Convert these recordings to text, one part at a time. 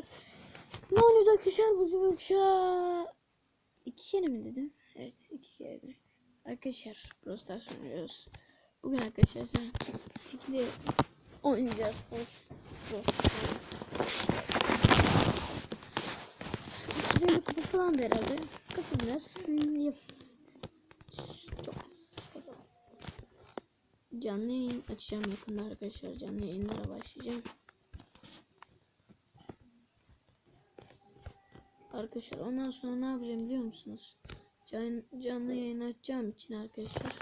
arkadaşlar. Ne oluyor arkadaşlar bu sefer kuşağı iki kere mi dedim? Evet iki kere. Arkadaşlar Brawl Stars oynuyoruz. Bugün arkadaşlar siz tikli oynayacağız. Güzel kupa falan da herhalde. Kasım biraz. Hmm. Canlı yayın açacağım yakında arkadaşlar. Canlı yayınlara başlayacağım. Arkadaşlar ondan sonra ne yapacağım biliyor musunuz? Can, canlı yayın açacağım için arkadaşlar.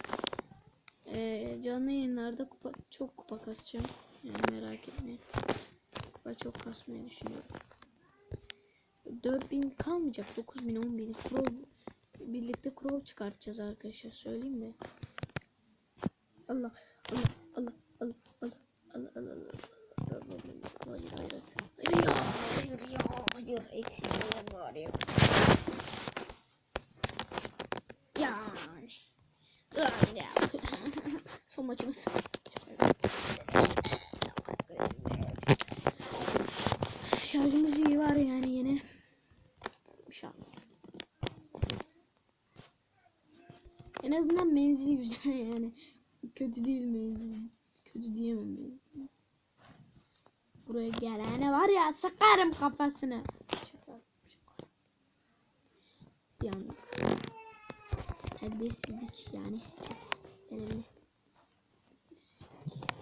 Ee, canlı yayınlarda kupa, çok kupa kasacağım. Yani merak etmeyin. Kupa çok kasmayı düşünüyorum. 4000 kalmayacak. 9000 10000 Crow birlikte Crow çıkartacağız arkadaşlar. Söyleyeyim de. Allah Allah Allah Allah Allah Allah Allah Allah Hayır hayır hayır. Hayır ya hayır ya hayır eksikler var ya. Ya. Dur ya. Son maçımız. Şarjımız iyi var yani yine. İnşallah. En azından menzili güzel yani. Kötü değil menzili. Kötü diyemem menzili. Buraya gelene var ya sıkarım kafasını. Terbiyesizlik yani. Çok önemli.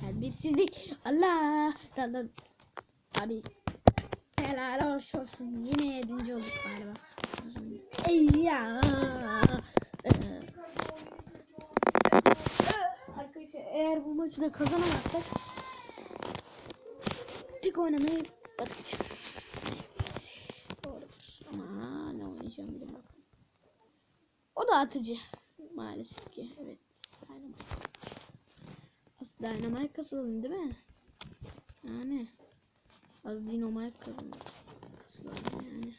Terbiyesizlik. Allah. Da, da. Abi. Helal hoş olsun. Yine yedinci olduk galiba. Ey ya. Ee, Arkadaşlar eğer bu maçı da kazanamazsak tek oynamayı bırakacağım. Doğrudur. Ama ne oynayacağım bakalım. O da atıcı. Maalesef ki. Evet. Dynamite. Aslında Dynamite kasılalım değil mi? Yani. Az Dynamite kazanır. Kasılalım yani.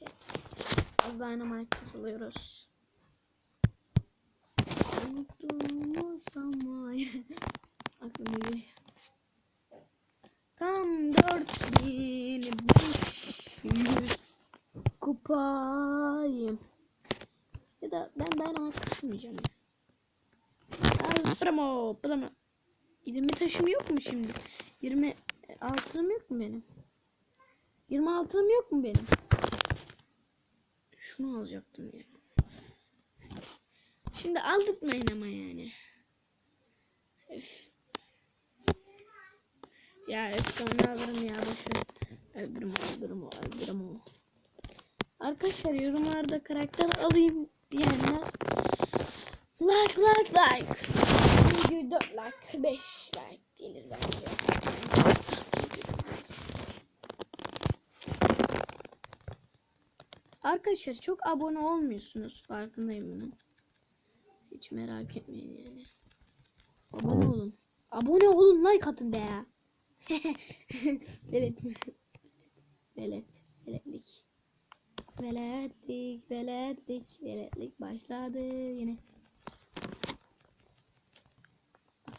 Evet. Az Dynamite kasılıyoruz. Unuttuğumuz zaman Aklıma bir Tam 4500 kupayım. Ya da ben Dynamite kasılmayacağım. Al promo, promo. 20 taşım yok mu şimdi? 20 altınım yok mu benim? 20 altınım yok mu benim? Şunu alacaktım ya. Şimdi aldırtmayın ama yani. Öf. Ya öf sonra alırım ya boşver. Öldürüm öldürüm öldürüm o. Arkadaşlar yorumlarda karakter alayım diyenler like like like. Video 4 like 5 like gelir bence. Arkadaşlar çok abone olmuyorsunuz farkındayım bunun. Hiç merak etmeyin yani. Abone olun. Abone olun like atın be ya. Velet mi? Velet. Veletlik. Veletlik. Veletlik. Veletlik başladı yine.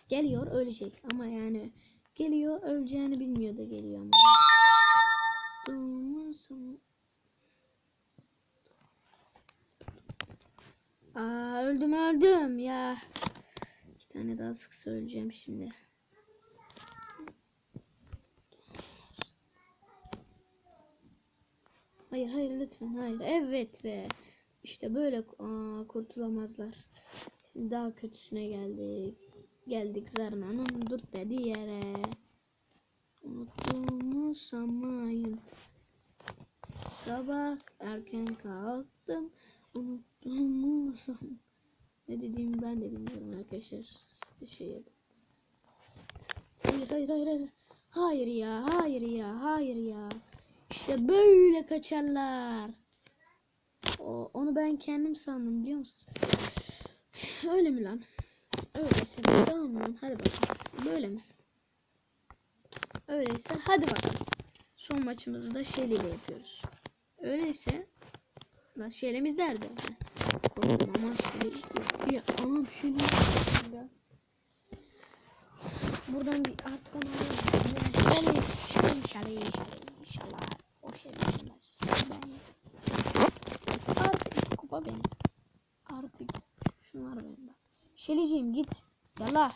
Geliyor ölecek ama yani geliyor öleceğini bilmiyor da geliyor ama. Aa öldüm öldüm ya. İki tane daha sık söyleyeceğim şimdi. Hayır hayır lütfen hayır. Evet be. İşte böyle aa, kurtulamazlar. Şimdi daha kötüsüne geldik. Geldik Zarna'nın dur dedi yere. Unuttuğumu sanmayın. Sabah erken kalktım. Unuttuğumu san. Ne dediğimi ben de bilmiyorum arkadaşlar. Siz şey. Hayır hayır hayır hayır. Hayır ya hayır ya hayır ya. İşte böyle kaçarlar. O, onu ben kendim sandım biliyor musun? Öyle mi lan? Öyleyse tamam lan hadi bakalım. Böyle mi? Öyleyse hadi bakalım. Son maçımızı da Shelly yapıyoruz. Öyleyse lan Shelly'miz nerede? Ama Shelly yok diye. Anam Shelly ya. Buradan bir artık onu alalım. Yani Shelly baba benim. Artık şunlar benim. Şeliciğim git. Yala.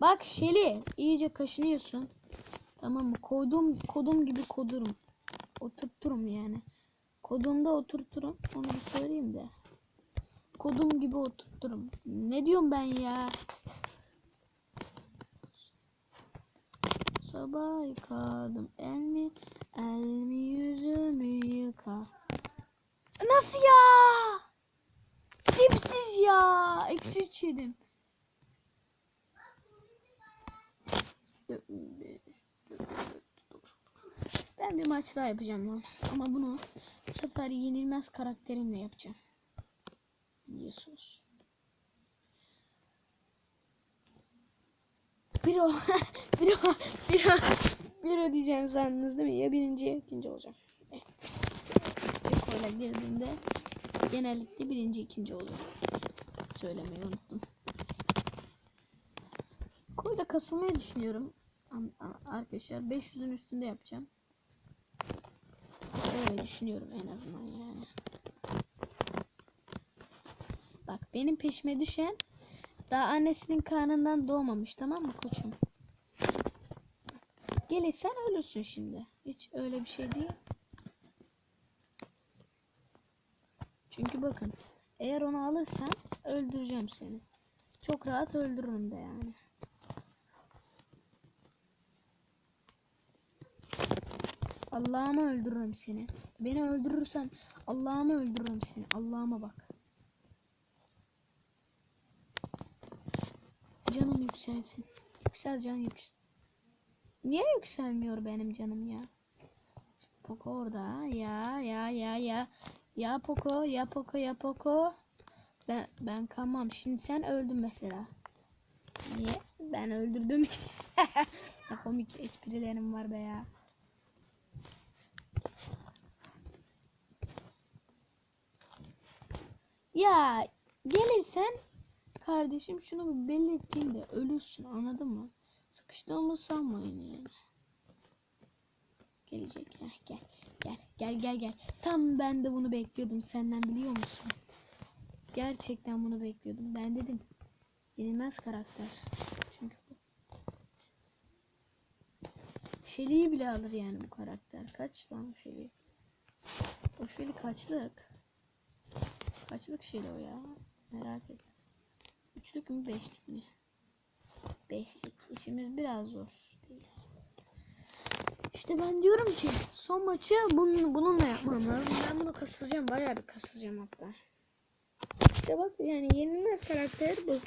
Bak Şeli iyice kaşınıyorsun. Tamam mı? Kodum kodum gibi kodurum. Oturturum yani. Kodumda oturturum. Onu bir söyleyeyim de. Kodum gibi oturturum. Ne diyorum ben ya? Sabah yıkadım el mi Nasıl ya? Dipsiz ya. Eksi üç yedim. Ben bir maç daha yapacağım lan. Ama bunu bu sefer yenilmez karakterimle yapacağım. Biliyorsunuz. Bir o, bir o, bir o, bir o diyeceğim sandınız değil mi? Ya birinci ya ikinci olacağım. Evet. Eko'yla girdiğimde genellikle birinci ikinci oluyor. Söylemeyi unuttum. Koyda kasılmayı düşünüyorum. Arkadaşlar 500'ün üstünde yapacağım. Öyle düşünüyorum en azından yani. Bak benim peşime düşen daha annesinin karnından doğmamış tamam mı koçum? Gelirsen ölürsün şimdi. Hiç öyle bir şey değil. Çünkü bakın eğer onu alırsan öldüreceğim seni. Çok rahat öldürürüm de yani. Allah'ıma öldürürüm seni. Beni öldürürsen Allah'ıma öldürürüm seni. Allah'ıma bak. Canım yükselsin. Yüksel can yüksel. Niye yükselmiyor benim canım ya? Poco orada. Ya ya ya ya. Ya Poco ya Poco ya Poco. Ben ben kalmam. Şimdi sen öldün mesela. Niye? Ben öldürdüğüm için. komik esprilerim var be ya. Ya gelirsen kardeşim şunu bir belirteyim de ölürsün anladın mı? Sıkıştığımı sanmayın yani. Gelecek Heh, gel gel gel gel gel. Tam ben de bunu bekliyordum senden biliyor musun? Gerçekten bunu bekliyordum. Ben dedim yenilmez karakter. Çünkü bu. Shelly'yi bile alır yani bu karakter. Kaç lan Shelly? O Shelly kaçlık? Kaçlık Shelly o ya? Merak ettim. Üçlük mü beşlik mi? Beşlik. İşimiz biraz zor değil. İşte ben diyorum ki son maçı bunun, bununla yapmam lazım. Ben bunu kasılacağım. Bayağı bir kasılacağım hatta. İşte bak yani yenilmez karakter bu.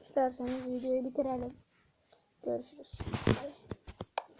İsterseniz videoyu bitirelim. Görüşürüz.